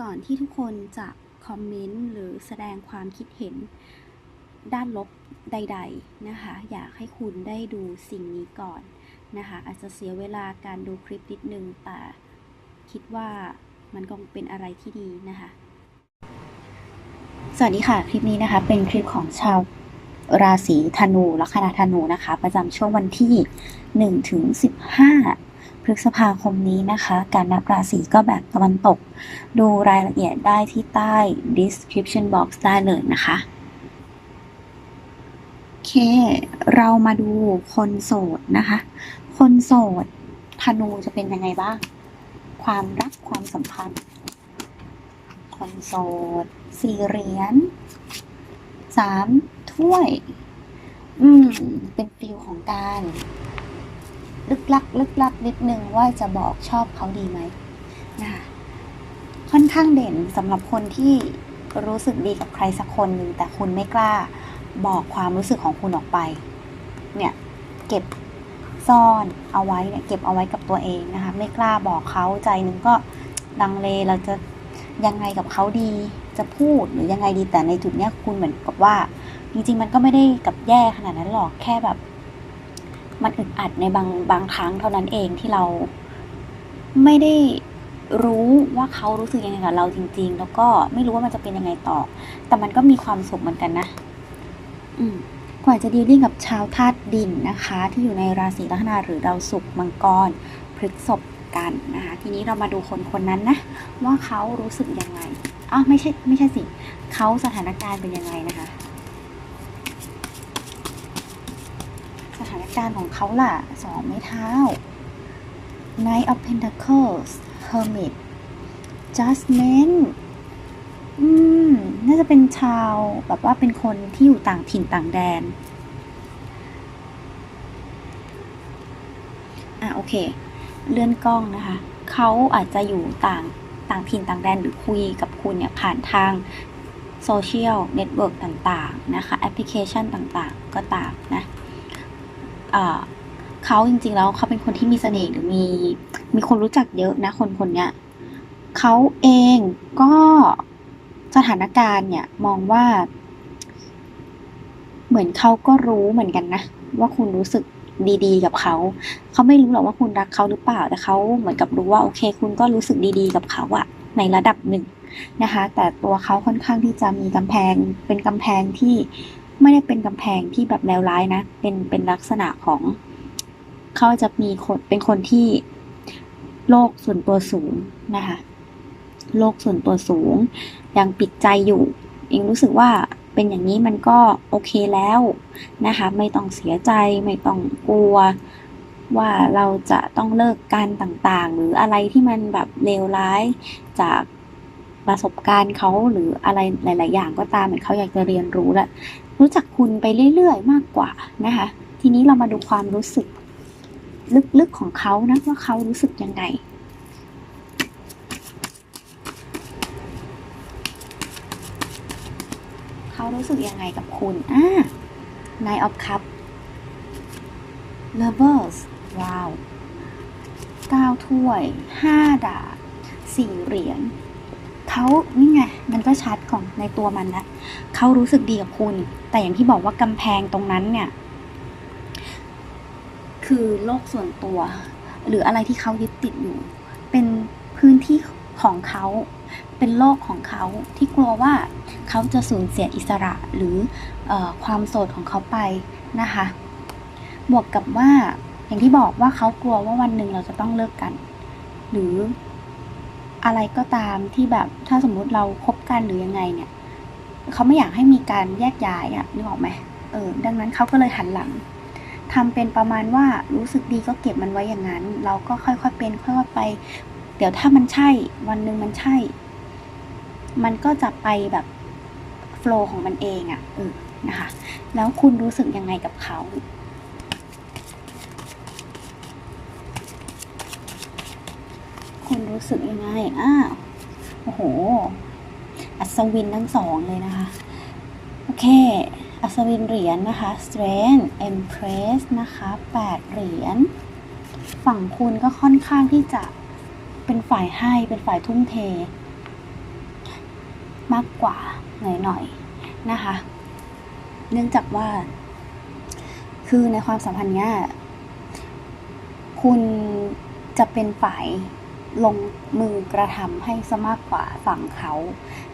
ก่อนที่ทุกคนจะคอมเมนต์หรือแสดงความคิดเห็นด้านลบใด ๆ นะคะ อยากให้คุณได้ดูสิ่งนี้ก่อนนะคะ อาจจะเสียเวลาการดูคลิปนิดนึง แต่คิดว่ามันคงเป็นอะไรที่ดีนะคะ สวัสดีค่ะ คลิปนี้นะคะ เป็นคลิปของชาวราศีธนูลัคนาธนูนะคะ ประจำช่วงวันที่1ถึง15 พฤษภาคมนี้นะคะ การนับราศีก็แบบตะวันตก ดูรายละเอียดได้ที่ใต้ description box ได้เลยนะคะโอเค เรามาดูคนโสดนะคะ คนโสดธนูจะเป็นยังไงบ้าง ความรักความสัมพันธ์ คนโสดสี่เหรียญสามถ้วย อืม เป็นฟิลของการ ลึกลับลึกลับนิดนึงว่าจะบอกชอบเขาดีไหมนะคะค่อนข้างเด่นสำหรับคนที่รู้สึกดีกับใครสักคนหนึ่งแต่คุณไม่กล้าบอกความรู้สึกของคุณออกไป เนี่ยเก็บซ่อนเอาไว้เนี่ยเก็บเอาไว้กับตัวเองนะคะไม่กล้าบอกเขาใจหนึงก็ลังเลเราจะยังไงกับเขาดีจะพูดหรือยังไงดีแต่ในจุดเนี้ยคุณเหมือนกับว่า จริงๆมันก็ไม่ได้กับแย่ขนาดนั้นหรอกแค่แบบ มันอึดอัดในบางบางครั้งเท่านั้นเองที่เราไม่ได้รู้ว่าเขารู้สึกยังไงกับเราจริง ๆ แล้วก็ไม่รู้ว่ามันจะเป็นยังไงต่อ แต่มันก็มีความสุขเหมือนกันนะ อืมกว่าจะดีลลิ่งกับชาวธาตุดินนะคะ ที่อยู่ในราศีลัคนาหรือดาวศุกร์มังกรพฤษภกันนะคะทีนี้เรามาดูคนคนนั้นนะ ว่าเขารู้สึกยังไงอ้าวไม่ใช่ไม่ใช่สิเขาสถานการณ์เป็นยังไงนะคะ สถาน การของเขาล่ะสองไม้เท้า Knight of Pentacles Hermit Judgment อืม น่าจะเป็นชาวแบบว่าเป็นคนที่อยู่ต่างถิ่นต่างแดน อะโอเค เลื่อนกล้องนะคะ เขาอาจจะอยู่ต่างต่างถิ่นต่างแดนหรือคุยกับคุณเนี่ยผ่านทางโซเชียลเน็ตเวิร์กต่างๆ นะคะ แอปพลิเคชันต่างๆ ก็ตามนะ เขาจริงๆแล้วเขาเป็นคนที่มีเสน่ห์หรือมีมีคนรู้จักเยอะนะคนคนเนี้ยเขาเองก็สถานการณ์เนี่ยมองว่า เหมือนเขาก็รู้เหมือนกันนะว่าคุณรู้สึกดีๆ กับเขา เขาไม่รู้หรอกว่าคุณรักเขาหรือเปล่า แต่เขาเหมือนกับรู้ว่าโอเค คุณก็รู้สึกดีๆ กับเขาอะในระดับหนึ่งนะคะ แต่ตัวเขาค่อนข้างที่จะมีกำแพง เป็นกำแพงที่ ไม่ได้เป็นกำแพงที่แบบแนวร้ายนะ เป็นเป็นลักษณะของเขาจะมีคนเป็นคนที่โลกส่วนตัวสูงนะคะโลกส่วนตัวสูง ยังปิดใจอยู่เองรู้สึกว่าเป็นอย่างนี้มันก็โอเคแล้วนะคะ ไม่ต้องเสียใจไม่ต้องกลัว ว่าเราจะต้องเลิกกันต่างๆ หรืออะไรที่มันแบบเลวร้ายจากประสบการณ์เขาหรืออะไรหลาย ๆ อย่างก็ตามเหมือนเขาอยากจะเรียนรู้และ รู้จักคุณไปเรื่อยๆ มากกว่านะคะ ทีนี้เรามาดูความรู้สึก ลึกๆของเขานะว่าเขารู้สึกยังไงเขารู้สึกยังไงกับคุณอ่า Nine of Cup Lovers ว้าวเก้าถ้วยห้าดาบสี่เหรียญ เขานี่ไงมันก็ชัดของในตัวมันนะเขารู้สึกดีกับคุณ แต่อย่างที่บอกว่ากำแพงตรงนั้นเนี่ย คือโลกส่วนตัว หรืออะไรที่เขายึดติดอยู่ เป็นพื้นที่ของเขาเป็นโลกของเขาที่กลัวว่าเขาจะสูญเสียอิสระหรือเออความโสดของเขาไปนะคะ บวกกับว่าอย่างที่บอกว่าเขากลัวว่าวันหนึ่งเราจะต้องเลิกกัน หรือ อะไรก็ตามที่แบบถ้าสมมุติเราคบกันหรือยังไงเนี่ยเขาไม่อยากให้มีการแยกย้ายอะนึกออกไหมเออดังนั้นเขาก็เลยหันหลังทำเป็นประมาณว่ารู้สึกดีก็เก็บมันไว้อย่างนั้น เราก็ค่อยๆเป็นค่อยๆไป เดี๋ยวถ้ามันใช่ วันหนึ่งมันใช่ มันก็จะไปแบบโฟล์ของมันเองอะ่ะเออนะคะ แล้วคุณรู้สึกยังไงกับเขา คุณ รู้สึกยังไง อ้าว โอ้โห อัศวินทั้งสองเลยนะคะ โอเค อัศวินเหรียญนะคะ strength empress นะคะแปดเหรียญ ฝั่งคุณก็ค่อนข้างที่จะเป็นฝ่ายให้ เป็นฝ่ายทุ่มเท มากกว่าหน่อยๆ นะคะ เนื่องจากว่า คือในความสัมพันธ์เนี้ยคุณจะเป็นฝ่าย ลงมือกระทำให้ซะมากกว่าฝั่งเขา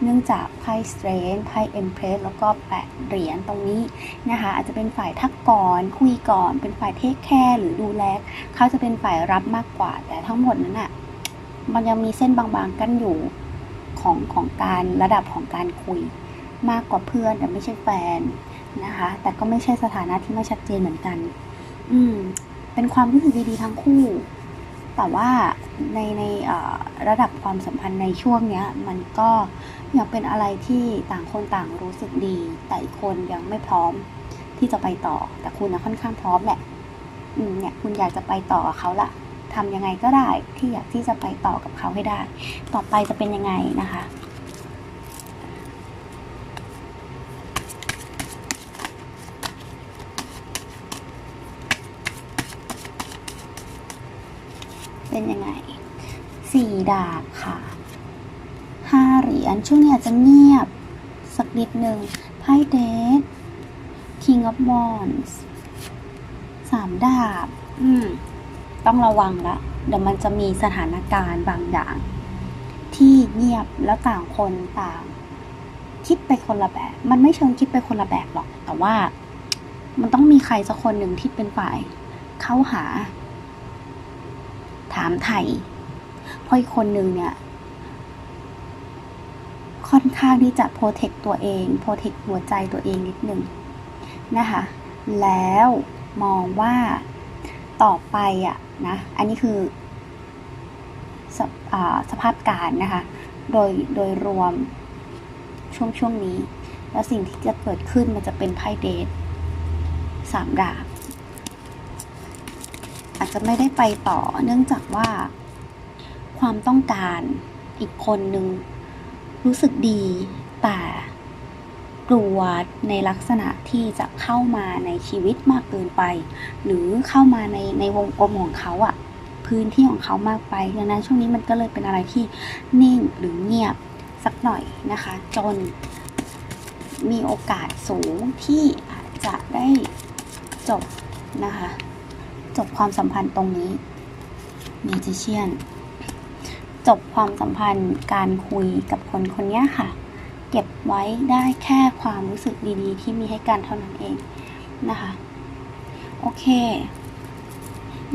เนื่องจากไพ่สเตรนไพ่เอ็มเพรสแล้วก็แปดเหรียญตรงนี้นะคะ อาจจะเป็นฝ่ายทักก่อน คุยก่อน เป็นฝ่ายเทคแคร์หรือดูแลเขาจะเป็นฝ่ายรับมากกว่า แต่ทั้งหมดนั้นอะมันยังมีเส้นบางๆกั้นอยู่ของของการระดับของการคุยมากกว่าเพื่อนแต่ไม่ใช่แฟนนะคะ แต่ก็ไม่ใช่สถานะที่ไม่ชัดเจนเหมือนกัน อืมเป็นความรู้สึกดีๆทั้งคู่ แต่ว่าในในระดับความสัมพันธ์ในช่วงเนี้ย มันก็ยังเป็นอะไรที่ต่างคนต่างรู้สึกดี แต่อีกคนยังไม่พร้อมที่จะไปต่อ แต่คุณนะค่อนข้างพร้อมแหละอืมเนี่ยคุณอยากจะไปต่อกับเขาละทำยังไงก็ได้ที่อยากที่จะไปต่อกับเขาให้ได้ ต่อไปจะเป็นยังไงนะคะ เป็นยังไงสี่ดาบค่ะห้าเหรียญช่วงนี้อาจจะเงียบ สักนิดหนึ่งไพ่เดท King of Wands สามดาบ อืม ต้องระวังละ เดี๋ยวมันจะมีสถานการณ์บางอย่าง ที่เงียบแล้วต่างคนต่าง คิดไปคนละแบบ มันไม่เชิงคิดไปคนละแบบหรอก แต่ว่า มันต้องมีใครสักคนหนึ่งที่เป็นฝ่ายเข้าหา ถามไถ่เพราะอีกคนหนึ่งเนี่ย ค่อนข้างที่จะโปรเทคตัวเองโปรเทคหัวใจตัวเองนิดหนึ่งนะคะ แล้วมองว่าต่อไปอะนะ อันนี้คือสภอ่าสภาพการนะคะ โดยโดยรวมช่วงช่วงนี้ แล้วสิ่งที่จะเกิดขึ้นมันจะเป็นไพ่เดทสามดาบ อาจจะไม่ได้ไปต่อ เนื่องจากว่า ความต้องการอีกคนหนึ่งรู้สึกดี แต่กลัวในลักษณะที่จะเข้ามาในชีวิตมากเกินไป หรือเข้ามาในในวงกลมของเขาอะพื้นที่ของเขามากไปดังนั้นช่วงนี้มันก็เลยเป็นอะไรที่นิ่งหรือเงียบสักหน่อยนะคะ จนมีโอกาสสูงที่อาจจะได้จบนะคะ จบความสัมพันธ์ตรงนี้ Magician จบความสัมพันธ์การคุยกับคนคนนี้ค่ะ เก็บไว้ได้แค่ความรู้สึกดีๆ ที่มีให้กันเท่านั้นเองนะคะ โอเค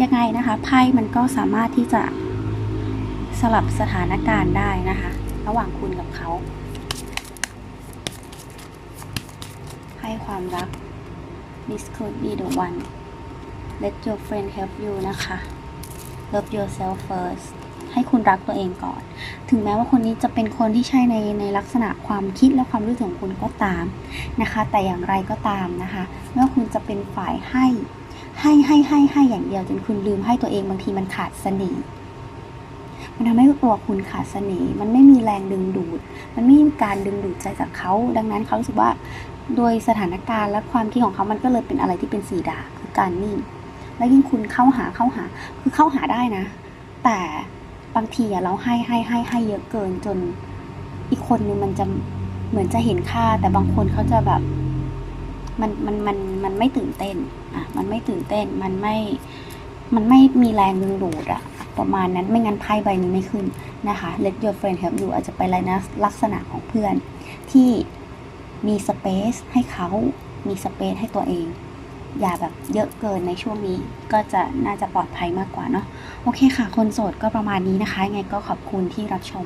ยังไงนะคะไพ่มันก็สามารถที่จะสลับสถานการณ์ได้นะคะ ระหว่างคุณกับเขาให้ความรัก this could be the one let your friend help you นะคะ love yourself first ให้คุณรักตัวเองก่อน ถึงแม้ว่าคนนี้จะเป็นคนที่ใช่ในในลักษณะความคิดและความรู้สึกของคุณก็ตามนะคะ แต่อย่างไรก็ตามนะคะไม่ว่าคุณจะเป็นฝ่ายให้ ให้ให้ให้ให้อย่างเดียวจนคุณลืมให้ตัวเองบางทีมันขาดเสน่ห์มันทำให้ตัวคุณขาดเสน่ห์มันไม่มีแรงดึงดูด มันไม่มีการดึงดูดใจจากเขา ดังนั้นเขารู้สึกว่า โดยสถานการณ์และความคิดของเขามันก็เลยเป็นอะไรที่เป็นสีดาคือการนิ่ง และยิ่งคุณเข้าหาเข้าหา คือเข้าหาได้นะ แต่บางทีอะเราให้ให้ให้ให้เยอะเกินจนอีกคนนึงมันจะเหมือนจะเห็นค่า แต่บางคนเขาจะแบบ มันมันมันมันไม่ตื่นเต้น อะ มันไม่ตื่นเต้น มันไม่ มันไม่มีแรงดึงดูดอะประมาณนั้นไม่งั้นไพ่ใบนี้ไม่ขึ้นนะคะ let your friend help you อาจจะไปอะไรนะลักษณะของเพื่อน ที่มีสเปซให้เขามีสเปซให้ตัวเอง อย่าแบบเยอะเกินในช่วงนี้ก็จะน่าจะปลอดภัยมากกว่าเนาะโอเคค่ะ คนโสดก็ประมาณนี้นะคะยังไงก็ขอบคุณที่รับชม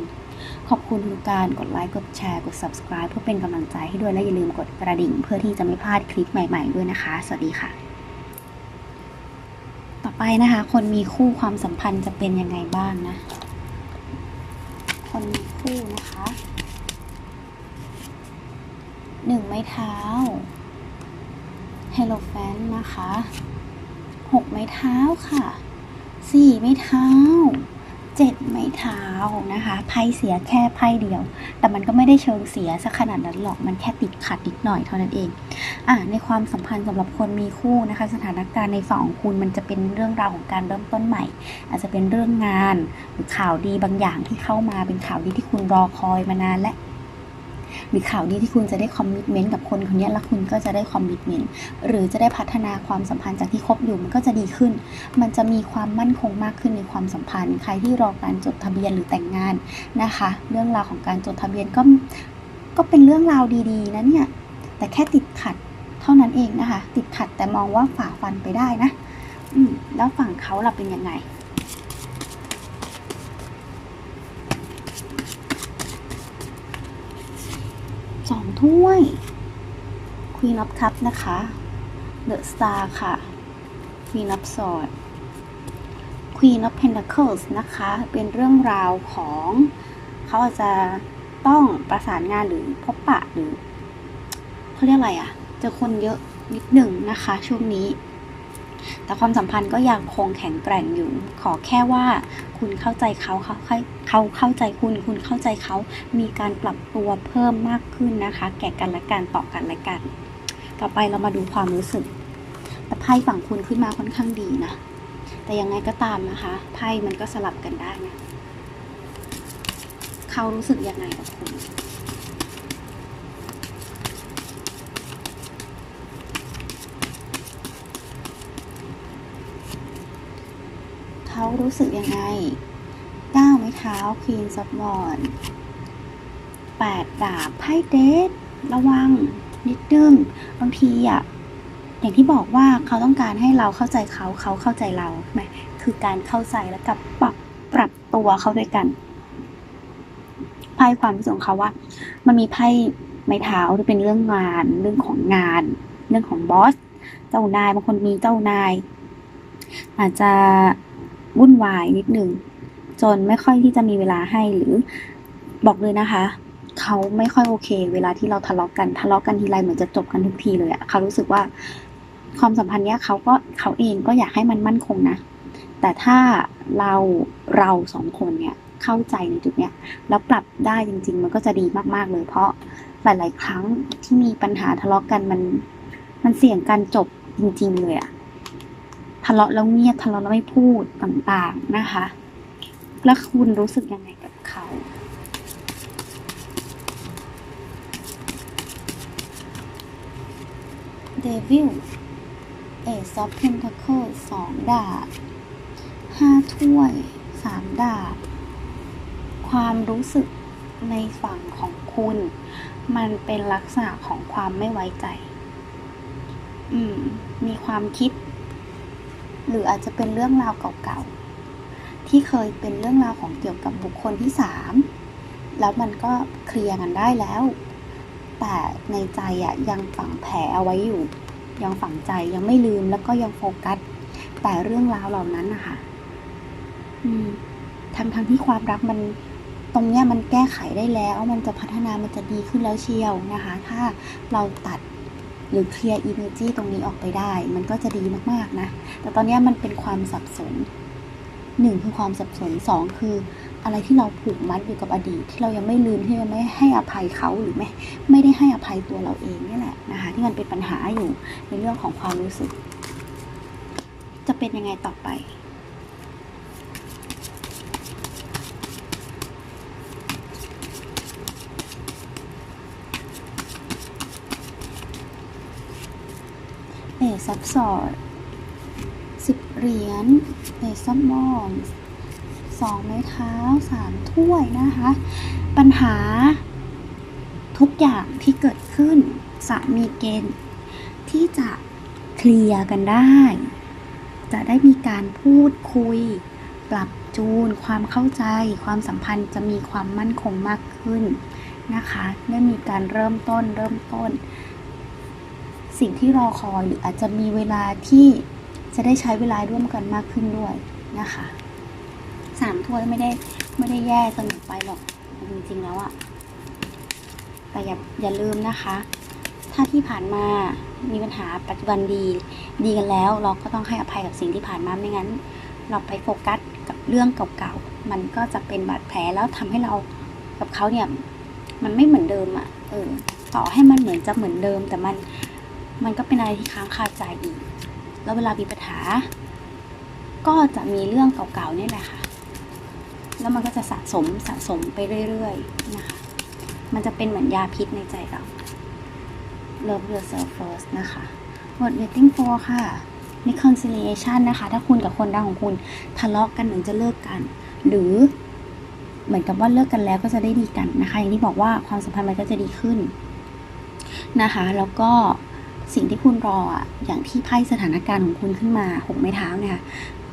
ขอบคุณทุกการกดไลค์กดแชร์กด subscribe เพื่อเป็นกำลังใจให้ด้วยและอย่าลืมกดกระดิ่ง เพื่อที่จะไม่พลาดคลิปใหม่ ๆ ด้วยนะคะ สวัสดีค่ะ ต่อไปนะคะ คนมีคู่ความสัมพันธ์จะเป็นยังไงบ้างนะ คนมีคู่นะคะหนึ่งไม้เท้า เฮโลแฟนนะคะหกไม้เท้าค่ะสี่ไม้เท้าเจ็ดไม้เท้านะคะไพ่เสียแค่ไพ่เดียว แต่มันก็ไม่ได้เชิงเสียสักขนาดนั้นหรอกมันแค่ติดขัดนิดหน่อยเท่านั้นเองอะในความสัมพันธ์สำหรับคนมีคู่นะคะ สถานการณ์ในฝั่งของคุณมันจะเป็นเรื่องราวของการเริ่มต้นใหม่ อาจจะเป็นเรื่องงานหรือข่าวดีบางอย่างที่เข้ามาเป็นข่าวดีที่คุณรอคอยมานานและ หรือข่าวดีที่คุณจะได้คอมมิชเมนต์กับคนคนนี้แล้วคุณก็จะได้คอมมิชเมนต์หรือจะได้พัฒนาความสัมพันธ์จากที่คบอยู่มันก็จะดีขึ้น มันจะมีความมั่นคงมากขึ้นในความสัมพันธ์ ใครที่รอการจดทะเบียนหรือแต่งงานนะคะ เรื่องราวของการจดทะเบียนก็ก็เป็นเรื่องราวดีๆนะเนี่ยแต่แค่ติดขัดเท่านั้นเองนะคะ ติดขัดแต่มองว่าฝ่าฟันไปได้นะอืแล้วฝั่งเขาล่ะเป็นยังไง สองถ้วย Queen of Cup นะคะ The Star ค่ะ Queen of Swords Queen of Pentacles นะคะ เป็นเรื่องราวของเขาอาจจะต้องประสานงานหรือพบปะหรือเขาเรียกอะไรอะ เจอคนเยอะนิดหนึ่งนะคะช่วงนี้ แต่ความสัมพันธ์ก็ยังคงแข็งแกร่งอยู่ ขอแค่ว่าคุณเข้าใจเขาเขาเขาเขาเข้าใจคุณ คุณเข้าใจเขา มีการปรับตัวเพิ่มมากขึ้นนะคะ แก่กันและกันต่อกันและกัน ต่อไปเรามาดูความรู้สึก แต่ไพ่ฝั่งคุณขึ้นมาค่อนข้างดีนะ แต่ยังไงก็ตามนะคะ ไพ่มันก็สลับกันได้นะ เขารู้สึกยังไงกับคุณ เขารู้สึกยังไงก้าไม้เท้าควีนซับบอลแปดดาบไพ่เดทระวังนิดนึงบางทีอะอย่างที่บอกว่าเขาต้องการให้เราเข้าใจเขาเขาเข้าใจเราใช่ไหมคือการเข้าใจแล้วกับปรับปรับตัวเข้าด้วยกันไพ่ความรู้สึกของเขาว่า มันมีไพ่ไม้เท้าที่เป็นเรื่องงานเรื่องของงาน เรื่องของบอส เจ้านายบางคนมีเจ้านาย อาจจะ วุ่นวายนิดนึงจนไม่ค่อยที่จะมีเวลาให้หรือบอกเลยนะคะ เขาไม่ค่อยโอเค เวลาที่เราทะเลาะกันทะเลาะกันทีไรเหมือนจะจบกันทุกทีเลยอะเขารู้สึกว่าความสัมพันธ์เนี้ยเขาก็เขาเองก็อยากให้มันมั่นคงนะ แต่ถ้าเราเราสองคนเนี่ยเข้าใจในจุดเนี้ยแล้วปรับได้จริง ๆ มันก็จะดีมากๆเลย เพราะหลาย ๆ ครั้งที่มีปัญหาทะเลาะกันมันมันเสี่ยงการจบจริง ๆ เลยอะ ทะเลาะแล้วเงียบทะเลาะแล้วไม่พูดต่างๆนะคะ แล้วคุณรู้สึกยังไงกับเขาเดวิลเอซอฟเพนทัคเคิลสองดาบห้าถ้วยสามดาบ ความรู้สึกในฝั่งของคุณ มันเป็นลักษณะของความไม่ไว้ใจ อืม มีความคิด หรืออาจจะเป็นเรื่องราวเก่าๆ ที่เคยเป็นเรื่องราวของเกี่ยวกับบุคคลที่สามแล้วมันก็เคลียร์กันได้แล้ว แต่ในใจอะยังฝังแผลเอาไว้อยู่ ยังฝังใจยังไม่ลืมแล้วก็ยังโฟกัส แต่เรื่องราวเหล่านั้นนะคะทั้งทั้งที่ความรักมันตรงเนี้ยมันแก้ไขได้แล้ว มันจะพัฒนามันจะดีขึ้นแล้วเชียวนะคะ ถ้าเราตัด หรือเคลียร์อินเนอร์จีตรงนี้ออกไปได้ มันก็จะดีมากๆนะ แต่ตอนนี้มันเป็นความสับสนหนึ่งคือความสับสนสองคืออะไรที่เราผูกมัดอยู่กับอดีต ที่เรายังไม่ลืมที่ยังไม่ให้อภัยเขาหรือไม่ไม่ได้ให้อภัยตัวเราเองนี่แหละนะคะที่มันเป็นปัญหาอยู่ในเรื่องของความรู้สึก จะเป็นยังไงต่อไป ซับสอดสิบเหรียญเอซับมอนสองไม้เท้าสามถ้วยนะคะ ปัญหาทุกอย่างที่เกิดขึ้นจะมีเกณฑ์ที่จะเคลียร์กันได้ จะได้มีการพูดคุย ปรับจูน ความเข้าใจ ความสัมพันธ์จะมีความมั่นคงมากขึ้นนะคะ ได้มีการเริ่มต้นเริ่มต้น สิ่งที่รอคอยหรืออาจจะมีเวลาที่จะได้ใช้เวลาร่วมกันมากขึ้นด้วยนะคะสามถ้วยไม่ได้ไม่ได้แย่เสมอไปหรอกจริงๆแล้วอะแต่อย่าอย่าลืมนะคะ ถ้าที่ผ่านมามีปัญหาปัจจุบันดีดีกันแล้ว เราก็ต้องให้อภัยกับสิ่งที่ผ่านมาไม่งั้น เราไปโฟกัสกับเรื่องเก่าๆมันก็จะเป็นบาดแผลแล้วทำให้เรากับเขาเนี่ย มันไม่เหมือนเดิมอะเออต่อให้มันเหมือนจะเหมือนเดิม แต่มัน มันก็เป็นอะไรที่ค้างคาใจอีก แล้วเวลามีปัญหา ก็จะมีเรื่องเก่าๆนี่แหละค่ะ แล้วมันก็จะสะสมสะสมไปเรื่อยๆนะคะ มันจะเป็นเหมือนยาพิษในใจเรา love yourself first นะคะ what waiting for ค่ะ reconciliation นะคะ ถ้าคุณกับคนรักของคุณทะเลาะกันเหมือนจะเลิกกัน หรือเหมือนกับว่าเลิกกันแล้วก็จะได้ดีกันนะคะ อย่างที่บอกว่าความสัมพันธ์มันก็จะดีขึ้นนะคะ แล้วก็ สิ่งที่คุณรออะอย่างที่ไพ่สถานการณ์ของคุณขึ้นมาหกไม้เท้าเนี่ย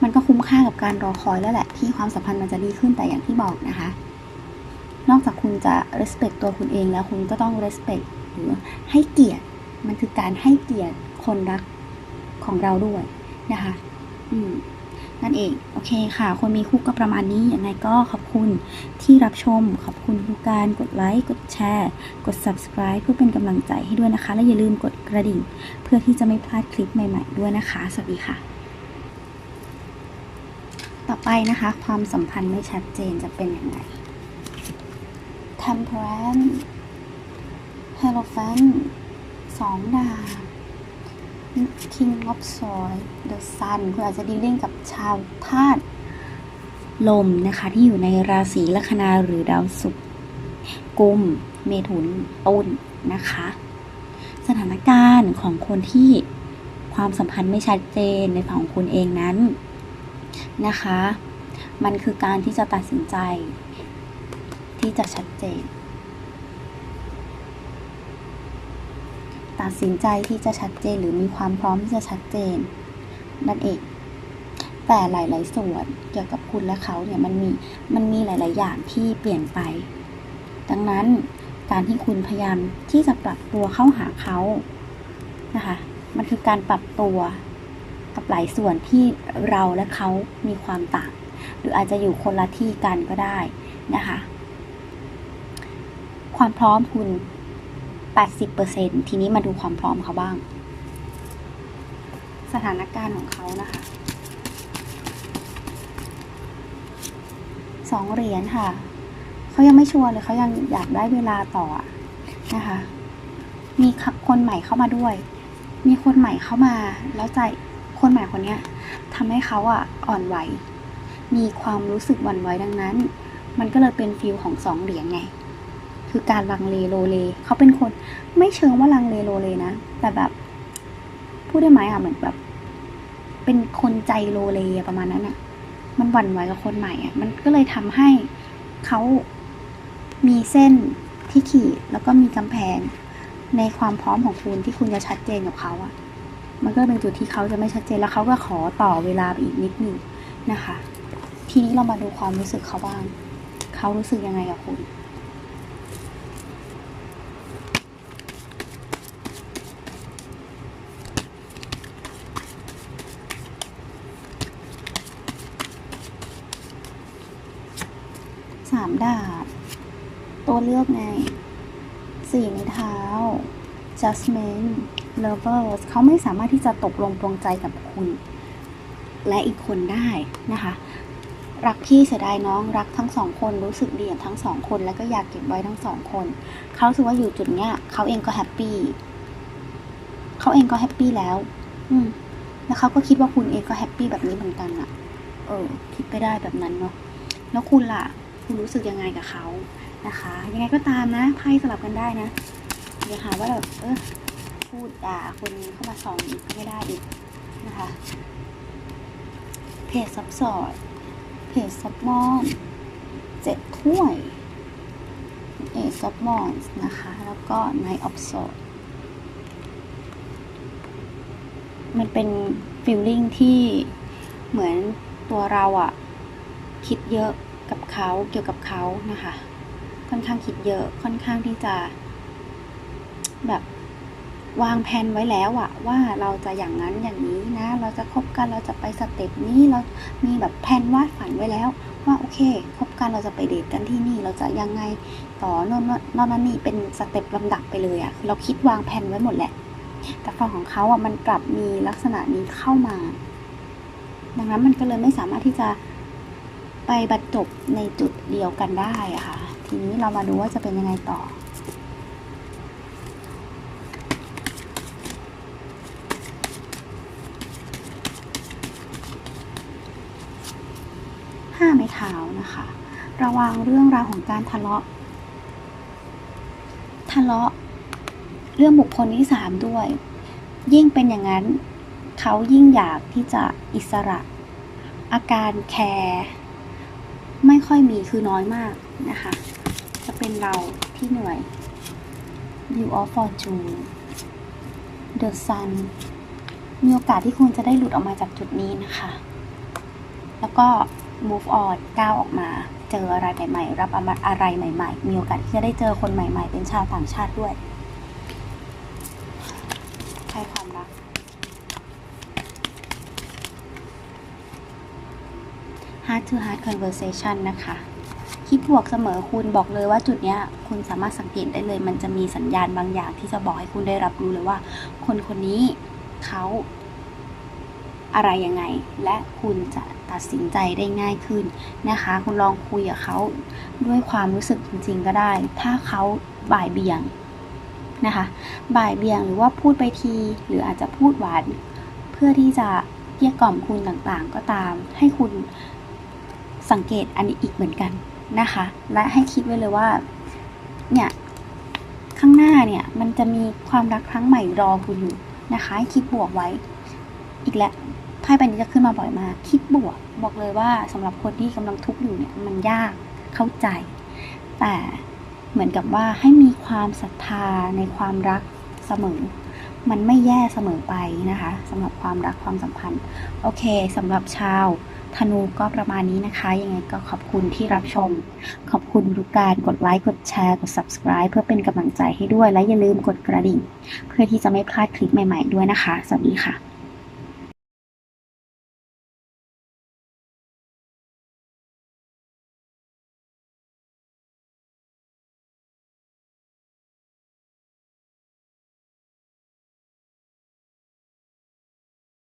มันก็คุ้มค่ากับการรอคอยแล้วแหละ ที่ความสัมพันธ์มันจะดีขึ้นแต่อย่างที่บอกนะคะ นอกจากคุณจะ respect ตัวคุณเองแล้วคุณก็ต้อง respect หรือให้เกียรติมันคือการให้เกียรติคนรักของเราด้วยนะคะ อืม นั่นเอง โอเคค่ะ คนมีคู่ก็ประมาณนี้ยังไงก็ขอบคุณที่รับชม ขอบคุณทุกการกดไลค์ กดแชร์ กด subscribe เพื่อเป็นกำลังใจให้ด้วยนะคะ และอย่าลืมกดกระดิ่ง เพื่อที่จะไม่พลาดคลิปใหม่ ๆ ด้วยนะคะ สวัสดีค่ะ ต่อไปนะคะ ความสัมพันธ์ไม่ชัดเจนจะเป็นยังไง temperance hierophant สองดาบ king of swords the sun คุณอาจจะดีเล่นกับชาวธาตุลมนะคะที่อยู่ในราศีลัคนาหรือดาวศุกร์กุม เมถุนตุลนะคะ สถานการณ์ของคนที่ความสัมพันธ์ไม่ชัดเจนในฝั่งของคุณเองนั้นนะคะ มันคือการที่จะตัดสินใจที่จะชัดเจน ตัดสินใจที่จะชัดเจนหรือมีความพร้อมที่จะชัดเจน นั่นเอง แต่หลาย ๆ ส่วนเกี่ยวกับคุณและเขาเนี่ยมันมีมันมีหลาย ๆ อย่างที่เปลี่ยนไป ดังนั้นการที่คุณพยายามที่จะปรับตัวเข้าหาเขานะคะ มันคือการปรับตัวกับหลายส่วนที่เราและเขามีความต่าง หรืออาจจะอยู่คนละที่กันก็ได้นะคะ ความพร้อมคุณ 80%ทีนี้มาดูความพร้อมเขาบ้าง สถานการณ์ของเขานะคะสองเหรียญค่ะ เขายังไม่ชัวร์เลยเขายังอยากได้เวลาต่อนะคะ มีคนใหม่เข้ามาด้วย มีคนใหม่เข้ามา แล้วใจคนใหม่คนเนี้ยทำให้เขาอะอ่อนไหว มีความรู้สึกหวั่นไหวดังนั้น มันก็เลยเป็นฟิลของสองเหรียญไง คือการลังเลโลเลเขาเป็นคนไม่เชิงว่าลังเลโลเลนะ แต่แบบพูดได้ไหมอะเหมือนแบบ เป็นคนใจโลเลประมาณนั้นอะ มันหวั่นไหวกับคนใหม่อะ มันก็เลยทำให้เขามีเส้นที่ขีดแล้วก็มีกำแพงในความพร้อมของคุณที่คุณจะชัดเจนกับเขาอะ มันก็เป็นจุดที่เขาจะไม่ชัดเจนแล้วเขาก็ขอต่อเวลาไปอีกนิดหนึ่งนะคะ ทีนี้เรามาดูความรู้สึกเขาบ้าง เขารู้สึกยังไงกับคุณ สามดาบ ตัว เลือกไงสี่ในเท้า judgment lovers เขาไม่สามารถที่จะตกลงปรงใจกับคุณ และอีกคนได้นะคะ รักพี่เสียดายน้องรักทั้งสองคนรู้สึกดีกับทั้งสองคน แล้วก็อยากเก็บไว้ทั้งสองคน เขารู้สึกว่าอยู่จุดเนี้ยเขาเองก็แฮปปี้เขาเองก็แฮปปี้แล้ว อืมแล้วเขาก็คิดว่าคุณเองก็แฮปปี้แบบนี้เหมือนกันอะเออ คิดไปได้แบบนั้นเนาะแล้วคุณล่ะ คุณรู้สึกยังไงกับเขานะคะ ยังไงก็ตามนะไพ่สลับกันได้นะอย่าหาว่าแบบเออพูดด่าคนเข้ามาสองอีกก็ไม่ได้อีกนะคะเพจซับสอดเพจซับมอนเจ็ดถ้วยเอซับมอนนะคะ แล้วก็ไนออฟโซดมันเป็นฟิลลิ่งที่เหมือนตัวเราอะคิดเยอะ กับเขาเกี่ยวกับเขานะคะ ค่อนข้างคิดเยอะค่อนข้างที่จะ แบบวางแผนไว้แล้วอะว่าเราจะอย่างนั้นอย่างนี้นะ เราจะคบกันเราจะไปสเต็ปนี้เรามีแบบแผนวาดฝันไว้แล้ว ว่าโอเคคบกันเราจะไปเดทกันที่นี่ เราจะยังไงต่อโน่นโน่นนั่นนี่เป็นสเต็ปลำดับไปเลยอะเราคิดวางแผนไว้หมดแหละ แต่ฝั่งของเขาอะมันกลับมีลักษณะนี้เข้ามา ดังนั้นมันก็เลยไม่สามารถที่จะ ไปบรรจบในจุดเดียวกันได้อะค่ะ ทีนี้เรามาดูว่าจะเป็นยังไงต่อ ห้าไม้เท้านะคะ ระวังเรื่องราวของการทะเลาะ ทะเลาะ เรื่องบุคคลที่สามด้วย ยิ่งเป็นอย่างนั้น เขายิ่งอยากที่จะอิสระ อาการแคร์ ไม่ค่อยมีคือน้อยมากนะคะ จะเป็นเราที่เหนื่อย View of Fortune The Sun มีโอกาสที่คุณจะได้หลุดออกมาจากจุดนี้นะคะ แล้วก็ move on ก้าวออกมา เจออะไรใหม่ๆ รับอะไรใหม่ ๆ มีโอกาสที่จะได้เจอคนใหม่ ๆ เป็นชาวต่างชาติด้วยใช้ความรัก heart to heart conversation นะคะ คิดบวกเสมอคุณบอกเลยว่าจุดเนี้ยคุณสามารถสังเกตได้เลย มันจะมีสัญญาณบางอย่างที่จะบอกให้คุณได้รับรู้เลยว่า คนคนนี้เขาอะไรยังไง และคุณจะตัดสินใจได้ง่ายขึ้นนะคะ คุณลองคุยกับเขาด้วยความรู้สึกจริง ๆ ก็ได้ ถ้าเขาบ่ายเบี่ยงนะคะ บ่ายเบี่ยงหรือว่าพูดไปที หรืออาจจะพูดหวาน เพื่อที่จะเกลี้ยกล่อมคุณต่างๆ ก็ตาม ให้คุณ สังเกตอันนี้อีกเหมือนกันนะคะ และให้คิดไว้เลยว่า เนี่ย ข้างหน้าเนี่ย มันจะมีความรักครั้งใหม่รอคุณอยู่นะคะให้คิดบวกไว้ อีกแล้วไพ่ใบนี้จะขึ้นมาบ่อยมาก คิดบวก บอกเลยว่าสำหรับคนที่กำลังทุกข์อยู่เนี่ย มันยากเข้าใจ แต่เหมือนกับว่าให้มีความศรัทธาในความรักเสมอ มันไม่แย่เสมอไปนะคะสำหรับความรักความสัมพันธ์ โอเคสำหรับชาว ธนูก็ประมาณนี้นะคะ ยังไงก็ขอบคุณที่รับชม ขอบคุณทุกการกดไลค์กดแชร์กด subscribe เพื่อเป็นกำลังใจให้ด้วยและอย่าลืมกดกระดิ่ง เพื่อที่จะไม่พลาดคลิปใหม่ ๆด้วยนะคะ สวัสดีค่ะ